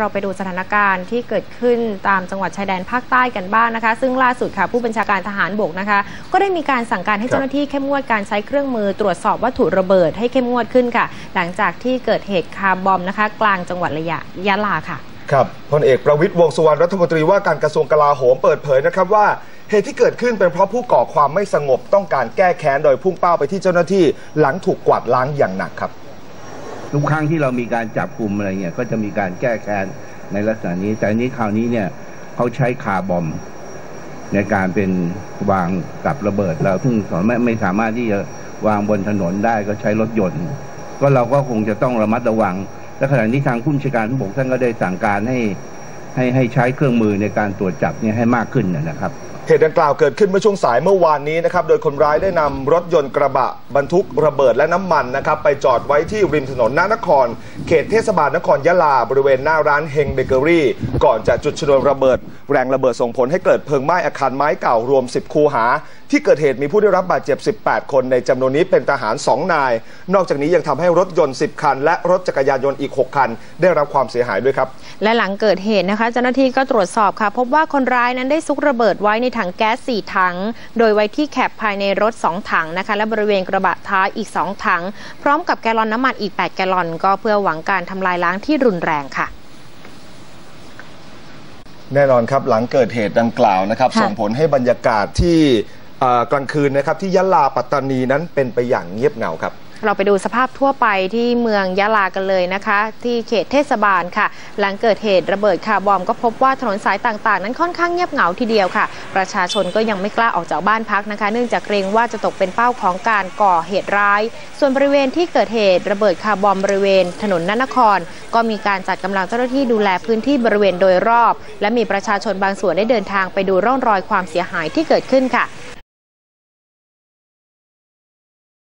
เราไปดูสถานการณ์ที่เกิดขึ้นตามจังหวัดชายแดนภาคใต้กันบ้างนะคะ ซึ่งล่าสุดค่ะผู้บัญชาการทหารบกนะคะ ก็ได้มีการสั่งการให้ครับเจ้าหน้าที่เข้มงวดการใช้เครื่องมือตรวจสอบวัตถุระเบิดให้เข้มงวดขึ้นค่ะ หลังจากที่เกิดเหตุคาร์บอมนะคะ กลางจังหวัดระยะยะลาค่ะครับพลเอกประวิตยวงษ์สุวรรณรัฐมนตรีว่าการกระทรวงกลาโหมเปิดเผยนะครับว่าเหตุที่เกิดขึ้นเป็นเพราะผู้ก่อความไม่สงบต้องการแก้แค้นโดยพุ่งเป้าไปที่เจ้าหน้าที่หลังถูกกวาดล้างอย่างหนักครับ ทุกครั้งที่เรามีการจับกลุ่มอะไรเงี้ยก็จะมีการแก้แค้นในลักษณะนี้ แต่อันนี้คราวนี้เนี่ยเขาใช้คาร์บอมในการเป็นวางกับระเบิดเราซึ่งไม่ไม่สามารถที่จะวางบนถนนได้ก็ใช้รถยนต์ ก็เราก็คงจะต้องระมัดระวัง และขณะนี้ทางผู้บัญชาการทบกท่านก็ได้สั่งการให้ให้ให้ใช้เครื่องมือในการตรวจจับเนี่ยให้มากขึ้นนะครับ เหตุดังกล่าวเกิดขึ้นเมื่อช่วงสายเมื่อวานนี้นะครับโดยคนร้ายได้นำรถยนต์กระบะบรรทุกระเบิดและน้ำมันนะครับไปจอดไว้ที่ริมถนนนานคร เขตเทศบาลนครยะลา บริเวณหน้าร้านเฮงเบเกอรี่ ก่อนจะจุดชนวนระเบิด แรงระเบิดส่งผลให้เกิดเพลิงไหม้อาคารไม้เก่ารวม 10 คูหา ที่เกิดเหตุมีผู้ได้รับบาดเจ็บ 18 คนในจำนวนนี้เป็นทหาร 2 นาย นอกจากนี้ยังทำให้รถยนต์ 10 คัน และรถจักรยานยนต์อีก 6 คัน ได้รับความเสียหายด้วยครับ และหลังเกิดเหตุนะคะเจ้าหน้าที่ก็ตรวจสอบค่ะ พบว่าคนร้ายนั้นได้ซุกระเบิดไว้ในถังแก๊ส 4 ถัง โดยไว้ที่แคปภายในรถ 2 ถังนะคะและบริเวณกระบะท้ายอีก 2 ถัง พร้อมกับแกลลอนน้ำมันอีก 8 แกลลอน ก็เพื่อหวังการทำลายล้างที่รุนแรงค่ะแน่นอนครับหลังเกิดเหตุดังกล่าวนะครับค่ะส่งผลให้บรรยากาศที่เอ่อ กลางคืนนะครับที่ยะลาปัตตานีนั้นเป็นไปอย่างเงียบเหงาครับเราไปดูสภาพทั่วไปที่เมืองยะลากันเลยนะคะ ที่เขตเทศบาลค่ะ หลังเกิดเหตุระเบิดคาร์บอมก็พบว่าถนนสายต่างๆ นั้นค่อนข้างเงียบเหงาทีเดียวค่ะ ประชาชนก็ยังไม่กล้าออกจากบ้านพักนะคะ เนื่องจากเกรงว่าจะตกเป็นเป้าของการก่อเหตุร้าย ส่วนบริเวณที่เกิดเหตุระเบิดคาร์บอมบริเวณ ถนนนนคร ก็มีการจัดกำลังเจ้าหน้าที่ดูแลพื้นที่บริเวณโดยรอบ และมีประชาชนบางส่วนได้เดินทางไปดูร่องรอยความเสียหายที่เกิดขึ้นค่ะ